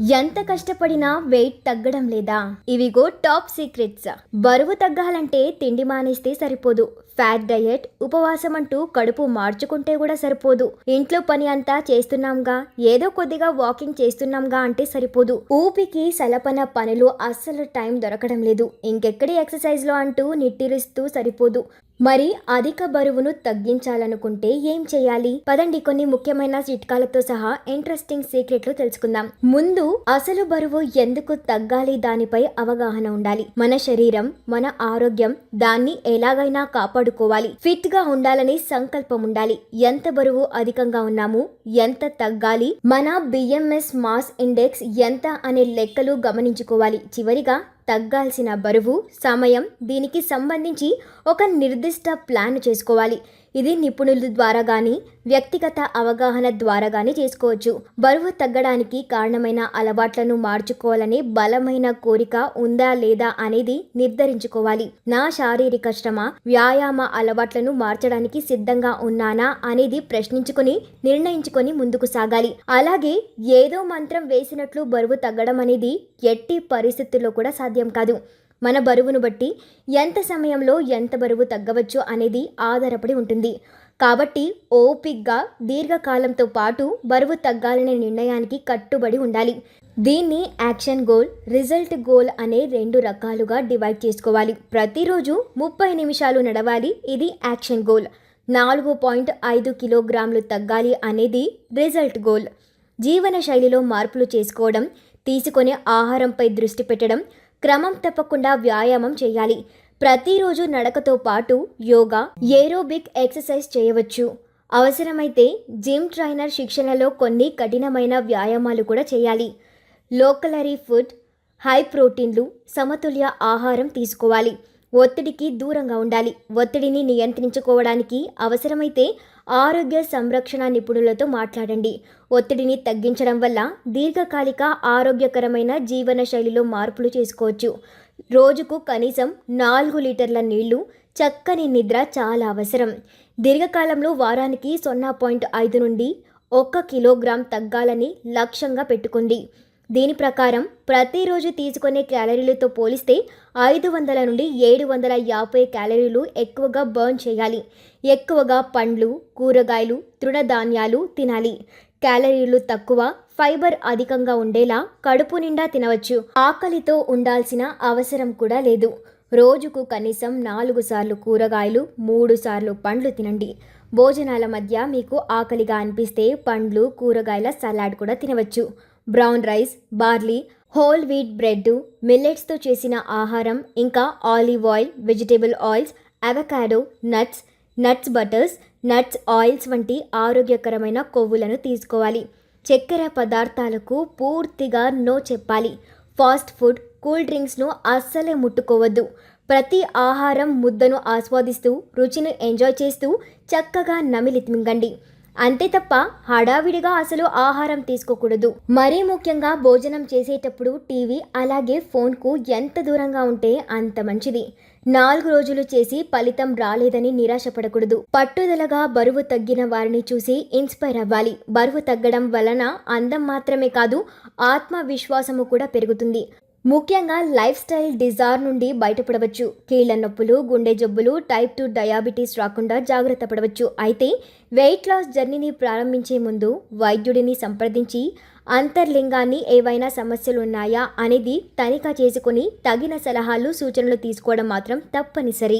ఎంత కష్టపడినా వెయిట్ తగ్గడం లేదా? ఇవిగో టాప్ సీక్రెట్స్. బరువు తగ్గాలంటే తిండి మానేస్తే సరిపోదు. ఫ్యాట్ డయట్ ఉపవాసం అంటూ కడుపు మార్చుకుంటే కూడా సరిపోదు. ఇంట్లో పని అంతా చేస్తున్నాంగా ఏదో కొద్దిగా వాకింగ్ చేస్తున్నాంగా అంటే సరిపోదు. ఊపికి సలపన పనులు అస్సలు టైం దొరకడం లేదు. ఇంకెక్కడి ఎక్సర్సైజ్లో అంటూ నిట్టిరిస్తూ సరిపోదు. మరి అధిక బరువును తగ్గించాలనుకుంటే ఏం చేయాలి? పదండి కొన్ని ముఖ్యమైన చిట్కాలతో సహా ఇంట్రెస్టింగ్ సీక్రెట్లు తెలుసుకుందాం. ముందు అసలు బరువు ఎందుకు తగ్గాలి? దానిపై అవగాహన ఉండాలి. మన శరీరం మన ఆరోగ్యం దాన్ని ఎలాగైనా కాపాడుకోవాలి. ఫిట్గా ఉండాలని సంకల్పం ఉండాలి. ఎంత బరువు అధికంగా ఉన్నాము? ఎంత తగ్గాలి? మన బిఎంఎస్ మాస్ ఇండెక్స్ ఎంత అనే లెక్కలు గమనించుకోవాలి. చివరిగా తగ్గాల్సిన బరువు సమయం దీనికి సంబంధించి ఒక నిర్దిష్ట ప్లాన్ చేసుకోవాలి. ఇది నిపుణుల ద్వారా కానీ వ్యక్తిగత అవగాహన ద్వారా కానీ చేసుకోవచ్చు. బరువు తగ్గడానికి కారణమైన అలవాట్లను మార్చుకోవాలనే బలమైన కోరిక ఉందా లేదా అనేది నిర్ధారించుకోవాలి. నా శారీరక శ్రమ వ్యాయామ అలవాట్లను మార్చడానికి సిద్ధంగా ఉన్నానా అనేది ప్రశ్నించుకొని నిర్ణయించుకొని ముందుకు సాగాలి. అలాగే ఏదో మంత్రం వేసినట్లు బరువు తగ్గడం అనేది ఎట్టి పరిస్థితుల్లో కూడా సాధ్యం కాదు. మన బరువును బట్టి ఎంత సమయంలో ఎంత బరువు తగ్గవచ్చు అనేది ఆధారపడి ఉంటుంది. కాబట్టి ఓపిక్గా దీర్ఘకాలంతో పాటు బరువు తగ్గాలనే నిర్ణయానికి కట్టుబడి ఉండాలి. దీన్ని యాక్షన్ గోల్ రిజల్ట్ గోల్ అనే రెండు రకాలుగా డివైడ్ చేసుకోవాలి. ప్రతిరోజు ముప్పై నిమిషాలు నడవాలి ఇది యాక్షన్ గోల్. నాలుగు పాయింట్ ఐదు కిలోగ్రాములు తగ్గాలి అనేది రిజల్ట్ గోల్. జీవన శైలిలో మార్పులు చేసుకోవడం తీసుకునే ఆహారంపై దృష్టి పెట్టడం క్రమం తప్పకుండా వ్యాయామం చేయాలి. ప్రతిరోజు నడకతో పాటు యోగా ఏరోబిక్ ఎక్సర్సైజ్ చేయవచ్చు. అవసరమైతే జిమ్ ట్రైనర్ శిక్షణలో కొన్ని కఠినమైన వ్యాయామాలు కూడా చేయాలి. లోకలరీ ఫుడ్ హై ప్రోటీన్లు సమతుల్య ఆహారం తీసుకోవాలి. ఒత్తిడికి దూరంగా ఉండాలి. ఒత్తిడిని నియంత్రించుకోవడానికి అవసరమైతే ఆరోగ్య సంరక్షణ నిపుణులతో మాట్లాడండి. ఒత్తిడిని తగ్గించడం వల్ల దీర్ఘకాలిక ఆరోగ్యకరమైన జీవన శైలిలో మార్పులు చేసుకోవచ్చు. రోజుకు కనీసం నాలుగు లీటర్ల నీళ్ళు చక్కని నిద్ర చాలా అవసరం. దీర్ఘకాలంలో వారానికి సున్నా పాయింట్ ఐదు నుండి ఒక్క కిలోగ్రామ్ తగ్గాలని లక్ష్యంగా పెట్టుకుంది దీని ప్రకారం ప్రతిరోజు తీసుకునే క్యాలరీలతో పోలిస్తే ఐదు వందల నుండి ఏడు వందల యాభై క్యాలరీలు ఎక్కువగా బర్న్ చేయాలి. ఎక్కువగా పండ్లు కూరగాయలు తృణధాన్యాలు తినాలి. క్యాలరీలు తక్కువ ఫైబర్ అధికంగా ఉండేలా కడుపు నిండా తినవచ్చు. ఆకలితో ఉండాల్సిన అవసరం కూడా లేదు. రోజుకు కనీసం నాలుగు సార్లు కూరగాయలు మూడు సార్లు పండ్లు తినండి. భోజనాల మధ్య మీకు ఆకలిగా అనిపిస్తే పండ్లు కూరగాయల సలాడ్ కూడా తినవచ్చు. Brown rice barley whole wheat bread మిల్లెట్స్తో చేసిన ఆహారం ఇంకా olive oil vegetable oils avocado nuts nuts butters nuts oils వంటి ఆరోగ్యకరమైన కొవ్వులను తీసుకోవాలి. చక్కెర పదార్థాలకు పూర్తిగా నో చెప్పాలి. ఫాస్ట్ ఫుడ్ కూల్ డ్రింక్స్ను అస్సలే ముట్టుకోవద్దు. ప్రతి ఆహారం ముద్దను ఆస్వాదిస్తూ రుచిని ఎంజాయ్ చేస్తూ చక్కగా నమిలి మింగండి అంతే తప్ప హడావిడిగా అసలు ఆహారం తీసుకోకూడదు. మరీ ముఖ్యంగా భోజనం చేసేటప్పుడు టీవీ అలాగే ఫోన్కు ఎంత దూరంగా ఉంటే అంత మంచిది. నాలుగు రోజులు చేసి ఫలితం రాలేదని నిరాశపడకూడదు. పట్టుదలగా బరువు తగ్గిన వారిని చూసి ఇన్స్పైర్ అవ్వాలి. బరువు తగ్గడం వలన అందం మాత్రమే కాదు ఆత్మవిశ్వాసము కూడా పెరుగుతుంది. ముఖ్యంగా లైఫ్ స్టైల్ డిజార్ నుండి బయటపడవచ్చు. కీళ్ళ నొప్పులు గుండె జబ్బులు టైప్ టూ డయాబెటీస్ రాకుండా జాగ్రత్త పడవచ్చు. అయితే వెయిట్ లాస్ జర్నీని ప్రారంభించే ముందు వైద్యుడిని సంప్రదించి అంతర్లింగాన్ని ఏవైనా సమస్యలు ఉన్నాయా అనేది తనిఖీ చేసుకుని తగిన సలహాలు సూచనలు తీసుకోవడం మాత్రం తప్పనిసరి.